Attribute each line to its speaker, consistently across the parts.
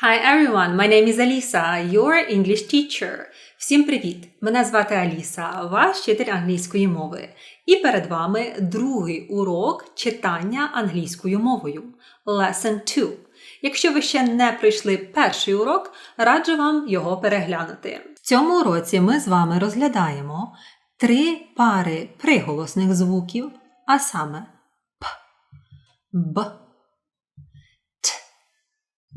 Speaker 1: Hi everyone, my name is Alisa, your English teacher. Всім привіт! Мене звати Аліса, ваш вчитель англійської мови. І перед вами другий урок читання англійською мовою. Lesson 2. Якщо ви ще не пройшли перший урок, раджу вам його переглянути. В цьому уроці ми з вами розглядаємо три пари приголосних звуків, а саме П, Б,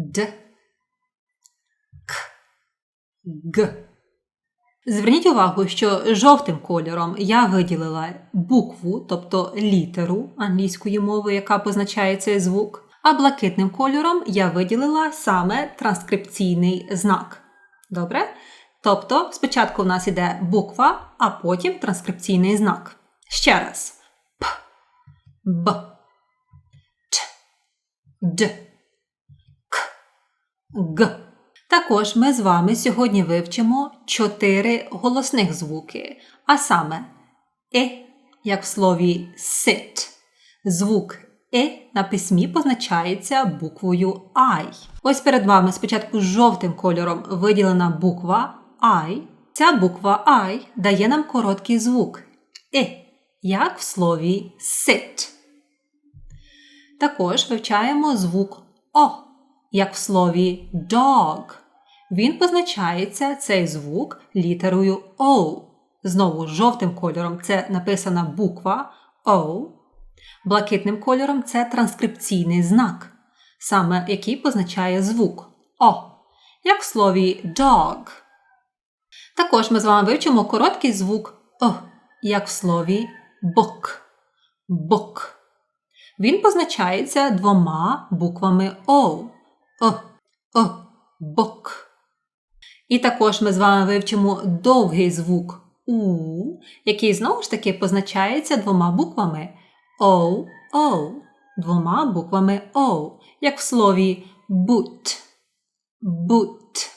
Speaker 1: Д. Г. Зверніть увагу, що жовтим кольором я виділила букву, тобто літеру англійської мови, яка позначає цей звук, а блакитним кольором я виділила саме транскрипційний знак. Добре? Тобто, спочатку в нас іде буква, а потім транскрипційний знак. Ще раз: П, Б, Т, Д, К, Г. Також ми з вами сьогодні вивчимо чотири голосних звуки, а саме е, як в слові sit. Звук е на письмі позначається буквою I. Ось перед вами спочатку жовтим кольором виділена буква I. Ця буква I дає нам короткий звук е, як в слові sit. Також вивчаємо звук О, як в слові dog. Він позначається цей звук літерою O. Знову жовтим кольором це написана буква O. Блакитним кольором це транскрипційний знак, саме який позначає звук О, як в слові dog. Також ми з вами вивчимо короткий звук О, як в слові book. book. Він позначається двома буквами O. О, О, book. І також ми з вами вивчимо довгий звук У, який знову ж таки позначається двома буквами О, О, двома буквами О, як в слові boot. boot.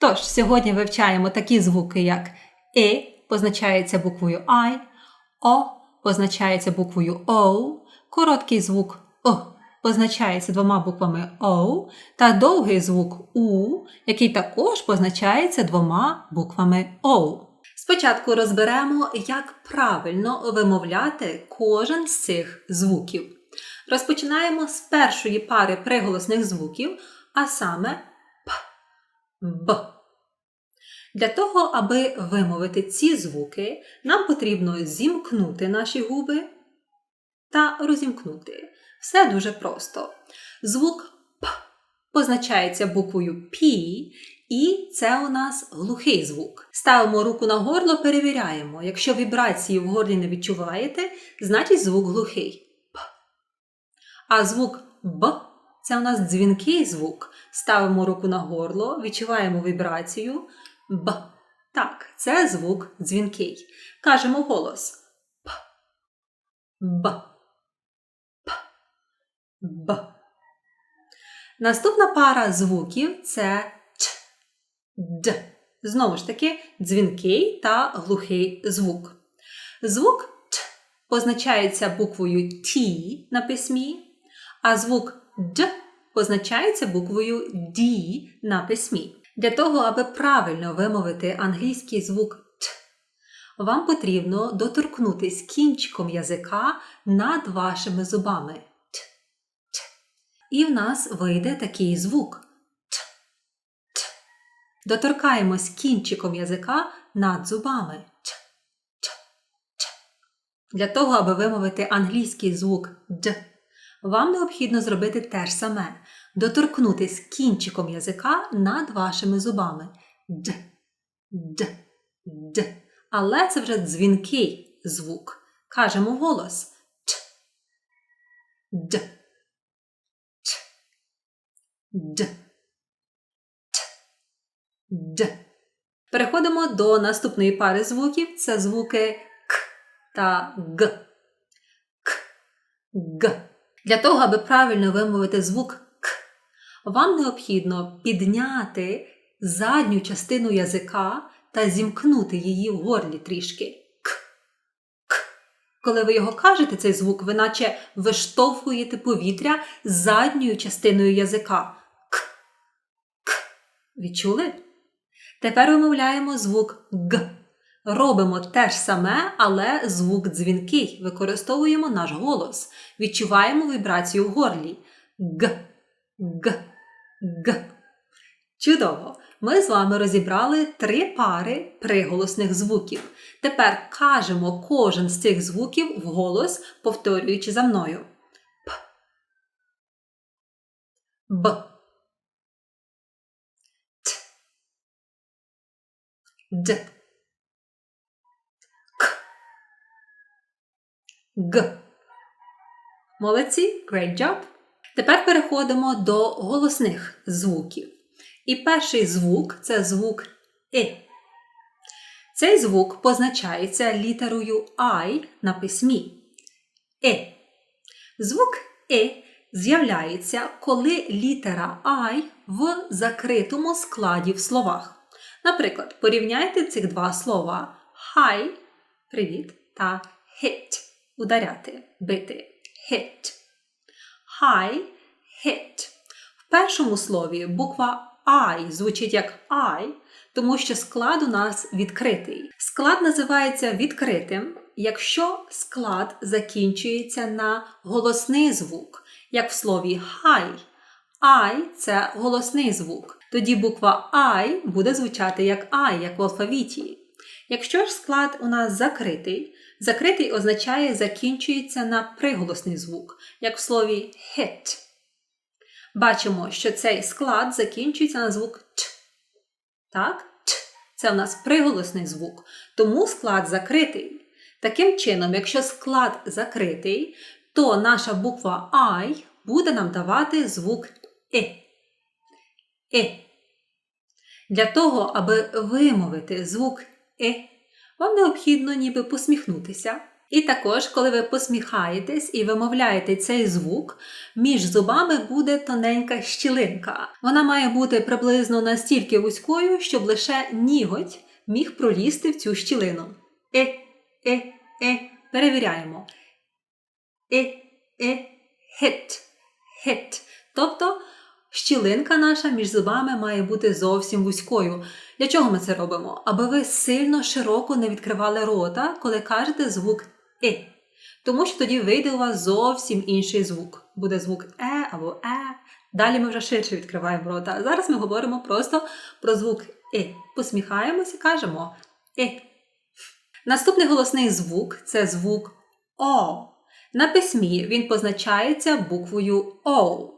Speaker 1: Тож, сьогодні вивчаємо такі звуки, як Е позначається буквою I, О позначається буквою O, короткий звук О позначається двома буквами O, та довгий звук У, який також позначається двома буквами O. Спочатку розберемо, як правильно вимовляти кожен з цих звуків. Розпочинаємо з першої пари приголосних звуків, а саме П, Б. Для того, аби вимовити ці звуки, нам потрібно зімкнути наші губи та розімкнути. Все дуже просто. Звук П позначається буквою P, і це у нас глухий звук. Ставимо руку на горло, перевіряємо. Якщо вібрації в горлі не відчуваєте, значить звук глухий. П. А звук Б це у нас дзвінкий звук. Ставимо руку на горло, відчуваємо вібрацію. Б. Так, це звук дзвінкий. Кажемо голос П. Б. Б. Наступна пара звуків це Ч, Д. Знову ж таки, дзвінкий та глухий звук. Звук Т позначається буквою Т на письмі, а звук Д позначається буквою D на письмі. Для того, аби правильно вимовити англійський звук Т, вам потрібно доторкнутись кінчиком язика над вашими зубами. І в нас вийде такий звук Т. Т. Доторкаємось кінчиком язика над зубами. Т. Т. Т. Для того, аби вимовити англійський звук Д, вам необхідно зробити те ж саме: доторкнутись кінчиком язика над вашими зубами. Д. Д. Д. Але це вже дзвінкий звук. Кажемо голос Т. Д. Д. Т. Д. Переходимо до наступної пари звуків. Це звуки К та Г. К. Г. Для того, аби правильно вимовити звук К, вам необхідно підняти задню частину язика та зімкнути її в горлі трішки. К. К. Коли ви його кажете, цей звук, ви наче виштовхуєте повітря задньою частиною язика. Відчули? Тепер вимовляємо звук Г. Робимо те ж саме, але звук дзвінкий. Використовуємо наш голос. Відчуваємо вібрацію в горлі. Г. Г. Г. Чудово! Ми з вами розібрали три пари приголосних звуків. Тепер кажемо кожен з цих звуків вголос, повторюючи за мною. П. Б. Д. К. Г. Молодці, great job! Тепер переходимо до голосних звуків. І перший звук це звук «и». Цей звук позначається літерою I на письмі. «и». Звук «и» з'являється, коли літера I в закритому складі в словах. Наприклад, порівняйте цих два слова hi привіт та hit ударяти, бити. Hit. Hi, hit. В першому слові буква I звучить як I, тому що склад у нас відкритий. Склад називається відкритим, якщо склад закінчується на голосний звук, як в слові high. I – це голосний звук. Тоді буква I буде звучати як I, як в алфавіті. Якщо ж склад у нас закритий, закритий означає закінчується на приголосний звук, як в слові hit. Бачимо, що цей склад закінчується на звук Т. Так? Т. Це в нас приголосний звук, тому склад закритий. Таким чином, якщо склад закритий, то наша буква I буде нам давати звук «и». «И». Для того, аби вимовити звук «и», вам необхідно ніби посміхнутися. І також, коли ви посміхаєтесь і вимовляєте цей звук, між зубами буде тоненька щілинка. Вона має бути приблизно настільки вузькою, щоб лише ніготь міг пролізти в цю щілину. Е, е, е. Перевіряємо. Е, е, хит, хит. Тобто щілинка наша між зубами має бути зовсім вузькою. Для чого ми це робимо? Аби ви сильно широко не відкривали рота, коли кажете звук «и». Тому що тоді вийде у вас зовсім інший звук. Буде звук Е або Е. Далі ми вже ширше відкриваємо рота. А зараз ми говоримо просто про звук «и». Посміхаємось і кажемо «и». Наступний голосний звук це звук О. На письмі він позначається буквою О.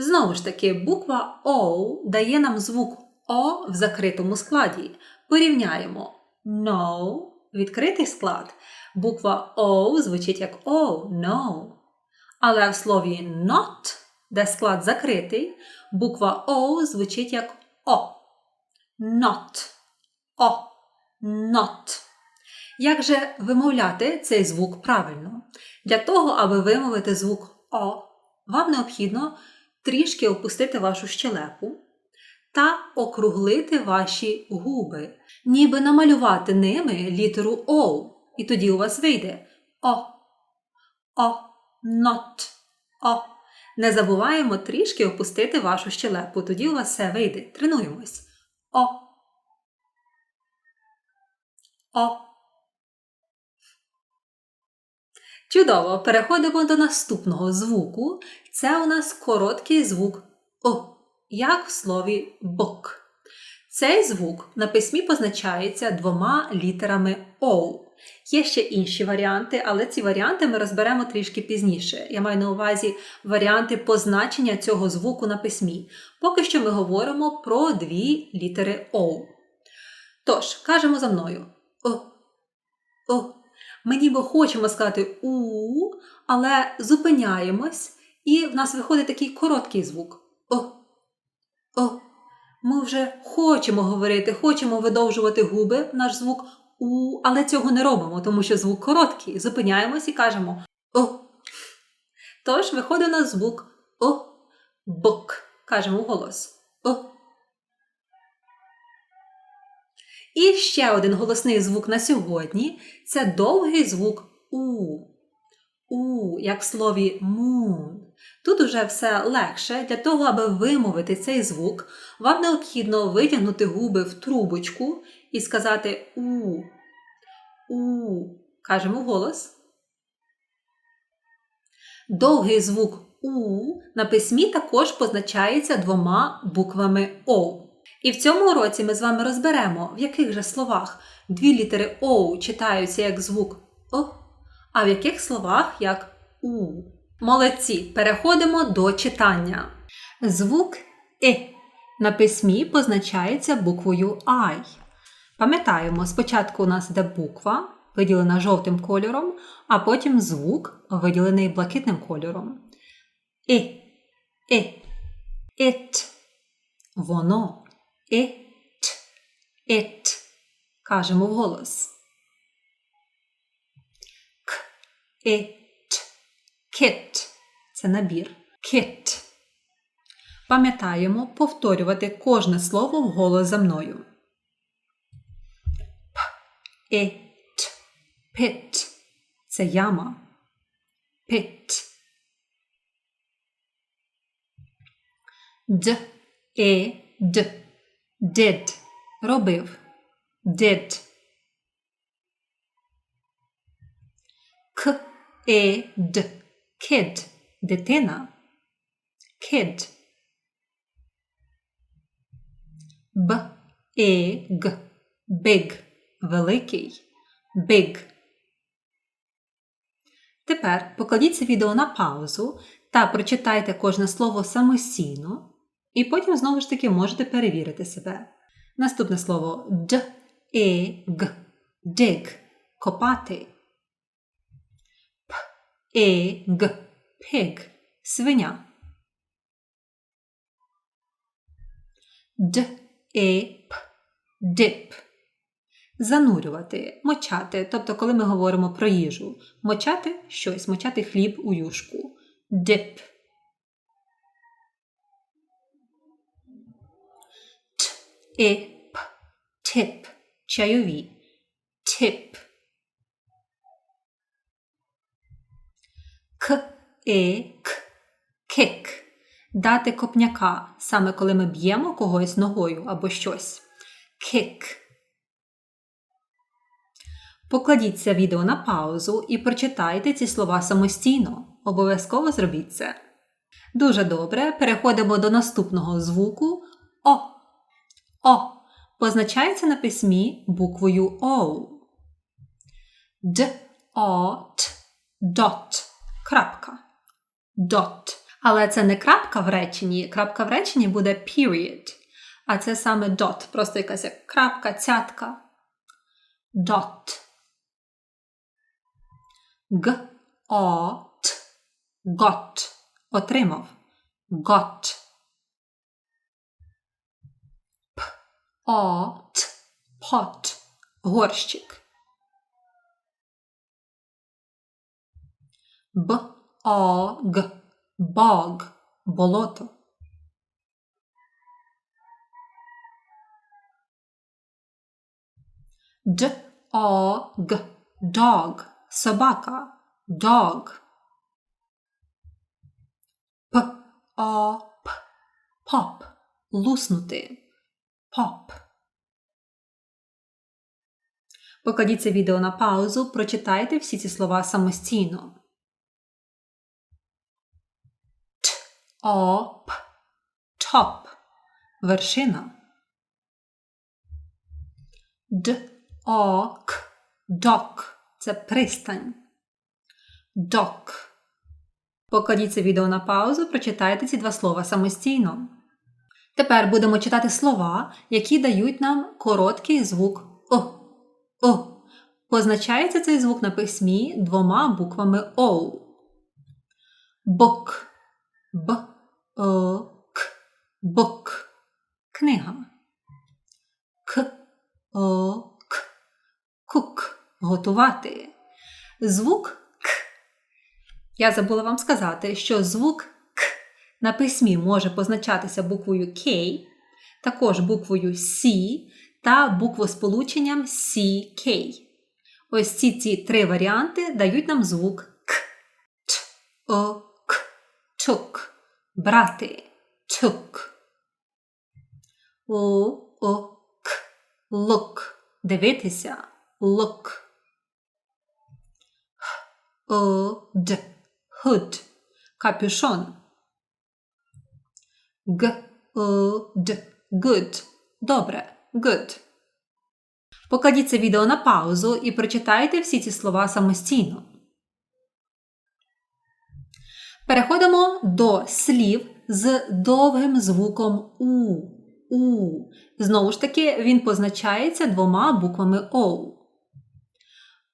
Speaker 1: Знову ж таки, буква О дає нам звук О в закритому складі. Порівняємо no відкритий склад. Буква O звучить як O, no. Але в слові not, де склад закритий, буква O звучить як O. Not. O. Not. Як же вимовляти цей звук правильно? Для того, аби вимовити звук О, вам необхідно трішки опустити вашу щелепу та округлити ваші губи, ніби намалювати ними літеру О. І тоді у вас вийде О. О. Not. О. Не забуваємо трішки опустити вашу щелепу, тоді у вас все вийде. Тренуємось. О. О. Чудово! Переходимо до наступного звуку. Це у нас короткий звук О, як в слові бок. Цей звук на письмі позначається двома літерами О. Є ще інші варіанти, але ці варіанти ми розберемо трішки пізніше. Я маю на увазі варіанти позначення цього звуку на письмі. Поки що ми говоримо про дві літери О. Тож, кажемо за мною О. О. Ми ніби хочемо сказати У, але зупиняємось, і в нас виходить такий короткий звук. О. О. Ми вже хочемо говорити, хочемо видовжувати губи, наш звук У, але цього не робимо, тому що звук короткий. Зупиняємось і кажемо О. Тож виходить у нас звук О. Бок. Кажемо голос. О. І ще один голосний звук на сьогодні це довгий звук У. У, як в слові moon. Тут уже все легше. Для того, аби вимовити цей звук, вам необхідно витягнути губи в трубочку і сказати у. У. Кажемо голос. Довгий звук У на письмі також позначається двома буквами О. І в цьому уроці ми з вами розберемо, в яких же словах дві літери О читаються як звук О, а в яких словах як У. Молодці! Переходимо до читання. Звук И на письмі позначається буквою I. Пам'ятаємо, спочатку у нас йде буква, виділена жовтим кольором, а потім звук, виділений блакитним кольором. І, і, it, воно, it, it. Кажемо вголос. К, it, kit. Це набір. Kit. Пам'ятаємо повторювати кожне слово вголос за мною. П, it, pit. Це яма. Pit. Д, е, д. Did. Робив. Did. К, е, д. Kid. Дитина. Kid. Б, г. Big. Великий. Big. Тепер покладіть це відео на паузу та прочитайте кожне слово самостійно, і потім знову ж таки можете перевірити себе. Наступне слово д, г. Dig. Копати. Г. Pig. Свиня. Д, е, п. Dip. Занурювати, мочати, тобто, коли ми говоримо про їжу, мочати щось, мочати хліб у юшку. Dip. Т, е, п. Tip. Чайові. Tip. К, е, к. Kick. Дати копняка, саме коли ми б'ємо когось ногою або щось. Kick. Покладіть це відео на паузу і прочитайте ці слова самостійно. Обов'язково зробіть це. Дуже добре. Переходимо до наступного звуку О. О. Позначається на письмі буквою О. Д, О, Т, дот. Крапка. Dot. Але це не крапка в реченні. Крапка в реченні буде period. А це саме dot. Просто якась як крапка, цятка. Dot. Г, О, Т. Got. Отримав. Got. П, О, Т. Pot. Горщик. Б, О, Г. Bog. Болото. Д, О, Г. Dog. Собака. Dog. П, О, П. Pop. Луснути. Pop. Покладіть це відео на паузу, прочитайте всі ці слова самостійно. Оп. Top. Вершина. Д. О. К. Док. Це пристань. Док. Покладіть це відео на паузу, прочитайте ці два слова самостійно. Тепер будемо читати слова, які дають нам короткий звук О. О. Позначається цей звук на письмі двома буквами О. Бок. Б. К. Бук. Книга. К. О. К. Кук. Готувати. Звук К. Я забула вам сказати, що звук К на письмі може позначатися буквою K, також буквою C та буквосполученням CK. Ось ці ці три варіанти дають нам звук К. Т. О. К. took – брати, took. Look – look – дивитися, look. Hood – hood – капюшон. Good – добре, good. Покладіть це відео на паузу і прочитайте всі ці слова самостійно. Переходимо до слів з довгим звуком У. У. Знову ж таки, він позначається двома буквами О.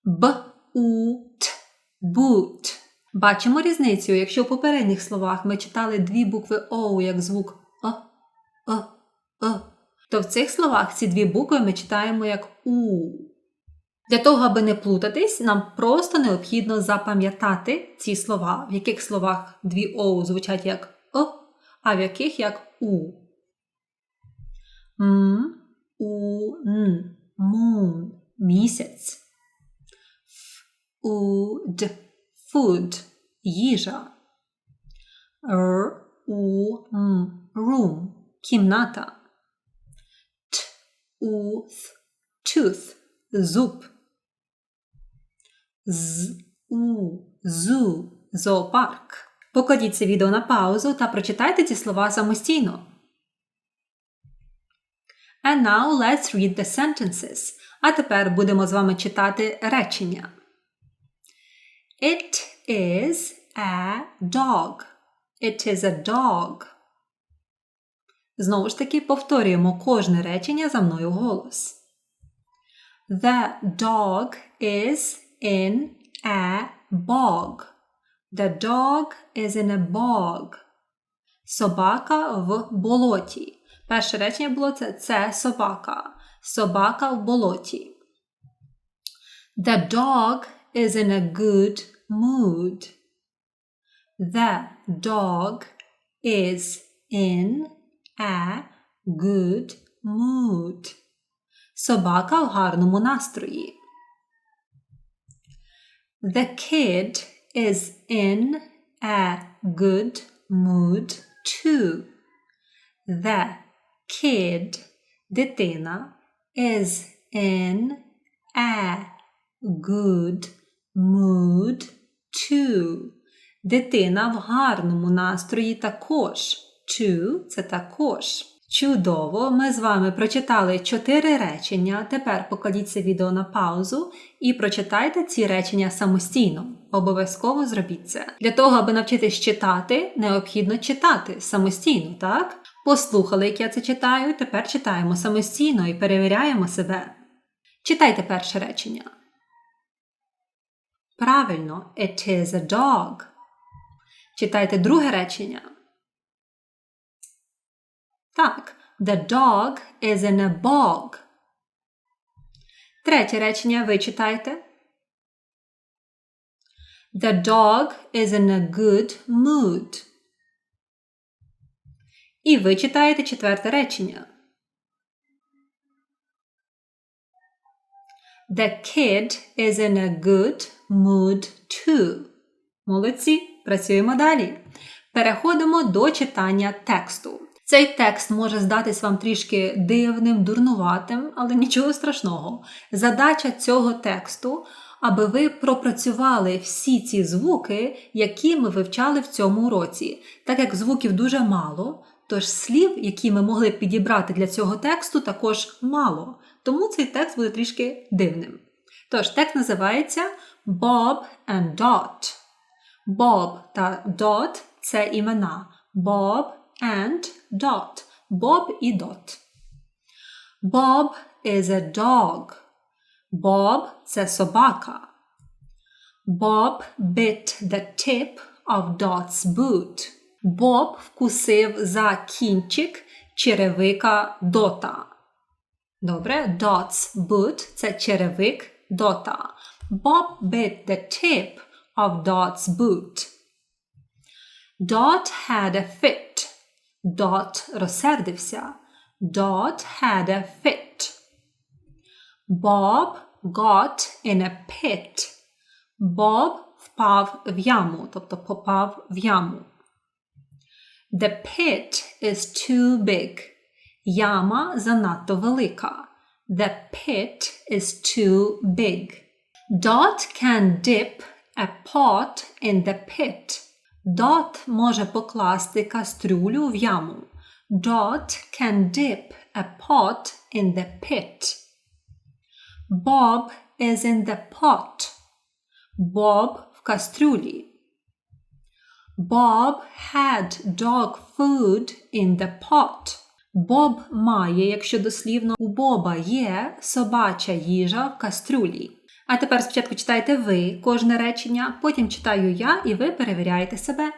Speaker 1: Б, У, Т. Boot. Бачимо різницю, якщо в попередніх словах ми читали дві букви О як звук О, О, О, то в цих словах ці дві букви ми читаємо як У. Для того, аби не плутатись, нам просто необхідно запам'ятати ці слова, в яких словах дві О звучать як О, а в яких як У. М, У, Н. Moon – місяць. Food – food – їжа. Р, У, М. Room – кімната. Т, У, Th – tooth – зуб з у зу зоопарк. Покладіть це відео на паузу та прочитайте ці слова самостійно. And now let's read the sentences. А тепер будемо з вами читати речення. It is a dog. It is a dog. Знову ж таки повторюємо кожне речення за мною голос. The dog is in a bog. The dog is in a bog. Собака в болоті. Перше речення було це це собака. Собака в болоті. The dog is in a good mood. The dog is in a good mood. Собака в гарному настрої. The kid is in a good mood too. The kid, дитина, is in a good mood too. Дитина в гарному настрої також. To – це також. Чудово! Ми з вами прочитали чотири речення. Тепер покладіть це відео на паузу і прочитайте ці речення самостійно. Обов'язково зробіть це. Для того, аби навчитись читати, необхідно читати самостійно, так? Послухали, як я це читаю, тепер читаємо самостійно і перевіряємо себе. Читайте перше речення. Правильно, it is a dog. Читайте друге речення. Так, the dog is in a bog. Третє речення ви читайте. The dog is in a good mood. І ви читаєте четверте речення. The kid is in a good mood too. Молодці. Працюємо далі. Переходимо до читання тексту. Цей текст може здатись вам трішки дивним, дурнуватим, але нічого страшного. Задача цього тексту, аби ви пропрацювали всі ці звуки, які ми вивчали в цьому уроці. Так як звуків дуже мало, тож слів, які ми могли підібрати для цього тексту, також мало. Тому цей текст буде трішки дивним. Тож, текст називається Bob and Dot. Bob та Dot – це імена. Bob and Dot. Bob і Dot. Bob is a dog. Bob – це собака. Bob bit the tip of Dot's boot. Боб вкусив за кінчик черевика Дота. Добре, Dot's boot – це черевик Дота. Bob bit the tip of Dot's boot. Dot had a fit. Dot розсердився. Dot had a fit. Bob got in a pit. Bob впав в яму, тобто попав в яму. The pit is too big. Яма занадто велика. The pit is too big. Dot can dip a pot in the pit. Dot може покласти кастрюлю в яму. Dot can dip a pot in the pit. Bob is in the pot. Bob в кастрюлі. Bob had dog food in the pot. Боб має, якщо дослівно, у Боба є собача їжа в кастрюлі. А тепер спочатку читайте ви кожне речення, потім читаю я, і ви перевіряєте себе.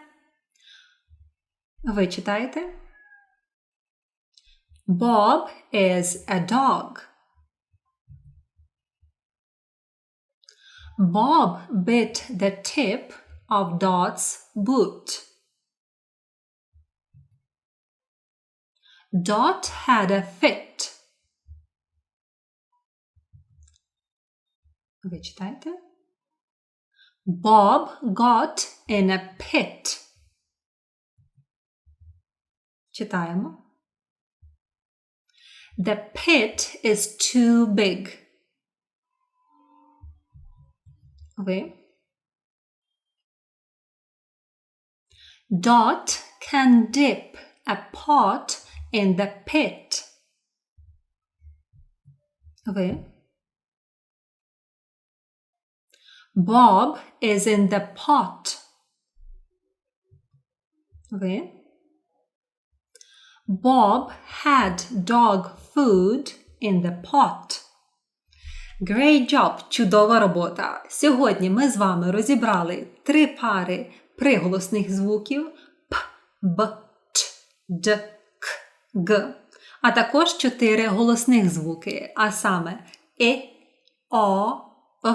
Speaker 1: Ви читаєте? Bob is a dog. Bob bit the tip of Dot's boot. Dot had a fit. Ви читаєте? Bob got in a pit. Читаємо. The pit is too big. Ви. Dot can dip a pot in the pit. Ви. Bob is in the pot. Ви. Bob had dog food in the pot. Great job! Чудова робота! Сьогодні ми з вами розібрали три пари приголосних звуків П, Б, Т, Д, К, Г, а також чотири голосних звуки, а саме Е, О, О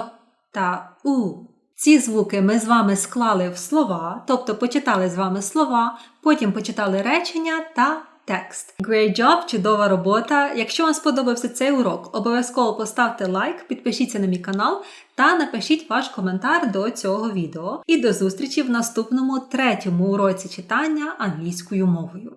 Speaker 1: та У. Ці звуки ми з вами склали в слова, тобто почитали з вами слова, потім почитали речення та текст. Great job, чудова робота! Якщо вам сподобався цей урок, обов'язково поставте лайк, підпишіться на мій канал та напишіть ваш коментар до цього відео. І до зустрічі в наступному третьому уроці читання англійською мовою.